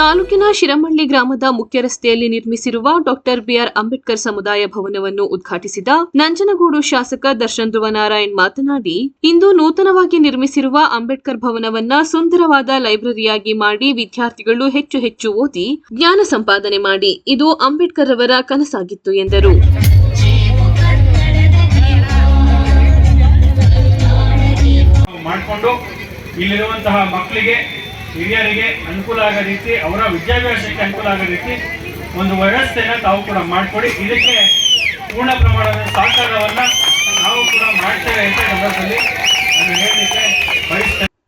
ತಾಲೂಕಿನ ಶಿರಮಳ್ಳಿ ಗ್ರಾಮದ ಮುಖ್ಯ ರಸ್ತೆಯಲ್ಲಿ ನಿರ್ಮಿಸಿರುವ ಡಾಕ್ಟರ್ ಬಿಆರ್ ಅಂಬೇಡ್ಕರ್ ಸಮುದಾಯ ಭವನವನ್ನು ಉದ್ಘಾಟಿಸಿದ ನಂಜನಗೂಡು ಶಾಸಕ ದರ್ಶನ್ ಧ್ರುವನಾರಾಯಣ್ ಮಾತನಾಡಿ, ಇಂದು ನೂತನವಾಗಿ ನಿರ್ಮಿಸಿರುವ ಅಂಬೇಡ್ಕರ್ ಭವನವನ್ನ ಸುಂದರವಾದ ಲೈಬ್ರರಿಯಾಗಿ ಮಾಡಿ ವಿದ್ಯಾರ್ಥಿಗಳು ಹೆಚ್ಚು ಹೆಚ್ಚು ಓದಿ ಜ್ಞಾನ ಸಂಪಾದನೆ ಮಾಡಿ ಇದು ಅಂಬೇಡ್ಕರ್ ಅವರ ಕನಸಾಗಿತ್ತು ಎಂದರು. ಮಕ್ಕಳಿಗೆ ಹಿರಿಯರಿಗೆ ಅನುಕೂಲ ಆಗೋ ರೀತಿ, ಅವರ ವಿದ್ಯಾಭ್ಯಾಸಕ್ಕೆ ಅನುಕೂಲ ಆಗೋ ರೀತಿ ಒಂದು ವ್ಯವಸ್ಥೆಯನ್ನು ತಾವು ಕೂಡ ಮಾಡಿಕೊಡಿ. ಇದಕ್ಕೆ ಪೂರ್ಣ ಪ್ರಮಾಣದ ಸಹಕಾರವನ್ನು ನಾವು ಕೂಡ ಮಾಡ್ತೇವೆ ಅಂತ ಸಂದರ್ಭದಲ್ಲಿ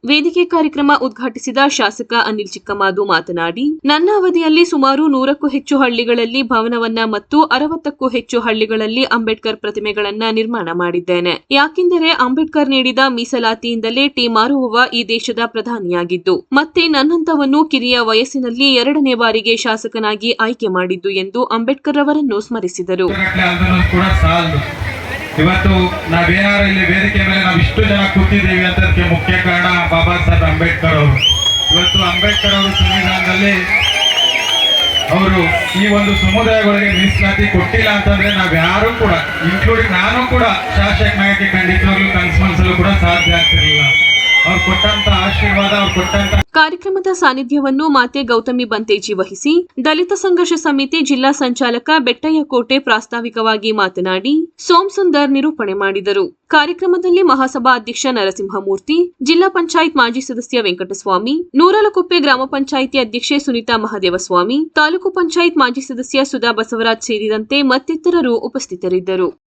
ವೇದಿಕೆ ಕಾರ್ಯಕ್ರಮ ಉದ್ಘಾಟಿಸಿದ ಶಾಸಕ ಅನಿಲ್ ಚಿಕ್ಕಮಾದು ಮಾತನಾಡಿ, ನನ್ನ ಅವಧಿಯಲ್ಲಿ ಸುಮಾರು ನೂರಕ್ಕೂ ಹೆಚ್ಚು ಹಳ್ಳಿಗಳಲ್ಲಿ ಭವನವನ್ನ ಮತ್ತು ಅರವತ್ತಕ್ಕೂ ಹೆಚ್ಚು ಹಳ್ಳಿಗಳಲ್ಲಿ ಅಂಬೇಡ್ಕರ್ ಪ್ರತಿಮೆಗಳನ್ನ ನಿರ್ಮಾಣ ಮಾಡಿದ್ದೇನೆ. ಯಾಕೆಂದರೆ ಅಂಬೇಡ್ಕರ್ ನೀಡಿದ ಮೀಸಲಾತಿಯಿಂದಲೇ ಟಿ ಮಾರುವವ ಈ ದೇಶದ ಪ್ರಧಾನಿಯಾಗಿದ್ದು, ಮತ್ತೆ ನನ್ನಂತವನ್ನು ಕಿರಿಯ ವಯಸ್ಸಿನಲ್ಲಿ ಎರಡನೇ ಬಾರಿಗೆ ಶಾಸಕನಾಗಿ ಆಯ್ಕೆ ಮಾಡಿದ್ದು ಎಂದು ಅಂಬೇಡ್ಕರ್ ಅವರನ್ನು ಸ್ಮರಿಸಿದರು. ಇವತ್ತು ನಾವೇನಾರು ಇಲ್ಲಿ ವೇದಿಕೆ ಮೇಲೆ ನಾವು ಇಷ್ಟು ಜನ ಕೂತಿದ್ದೀವಿ ಅಂತದಕ್ಕೆ ಮುಖ್ಯ ಕಾರಣ ಬಾಬಾ ಸಾಹೇಬ್ ಅಂಬೇಡ್ಕರ್ ಅವರು. ಇವತ್ತು ಅಂಬೇಡ್ಕರ್ ಅವರು ಸಂವಿಧಾನದಲ್ಲಿ ಅವರು ಈ ಒಂದು ಸಮುದಾಯಗಳಿಗೆ ಮೀಸಲಾತಿ ಕೊಟ್ಟಿಲ್ಲ ಅಂತಂದ್ರೆ ನಾವ್ ಯಾರು ಕೂಡ ಇನ್ಕ್ಲೂಡಿಂಗ್ ನಾನು ಕೂಡ ಶಾಸಕನಾಗಕ್ಕೆ ಖಂಡಿತವಾಗ್ಲೂ ಕನ್ಸ್ಮನ್ಸಲು ಕೂಡ ಸಾಧ್ಯ ಆಗ್ತಿರ್ಲಿಲ್ಲ. ಕಾರ್ಯಕ್ರಮದ ಸಾನ್ನಿಧ್ಯವನ್ನು ಮಾತೆ ಗೌತಮಿ ಬಂತೇಜಿ ವಹಿಸಿ, ದಲಿತ ಸಂಘರ್ಷ ಸಮಿತಿ ಜಿಲ್ಲಾ ಸಂಚಾಲಕ ಬೆಟ್ಟಯ್ಯಕೋಟೆ ಪ್ರಾಸ್ತಾವಿಕವಾಗಿ ಮಾತನಾಡಿ ಸೋಮಸುಂದರ್ ನಿರೂಪಣೆ ಮಾಡಿದರು. ಕಾರ್ಯಕ್ರಮದಲ್ಲಿ ಮಹಾಸಭಾ ಅಧ್ಯಕ್ಷ ನರಸಿಂಹಮೂರ್ತಿ, ಜಿಲ್ಲಾ ಪಂಚಾಯತ್ ಮಾಜಿ ಸದಸ್ಯ ವೆಂಕಟಸ್ವಾಮಿ, ನೂರಲಕುಪ್ಪೆ ಗ್ರಾಮ ಪಂಚಾಯಿತಿ ಅಧ್ಯಕ್ಷೆ ಸುನೀತಾ ಮಹದೇವಸ್ವಾಮಿ, ತಾಲೂಕು ಪಂಚಾಯತ್ ಮಾಜಿ ಸದಸ್ಯ ಸುಧಾ ಬಸವರಾಜ್ ಸೇರಿದಂತೆ ಮತ್ತಿತರರು ಉಪಸ್ಥಿತರಿದ್ದರು.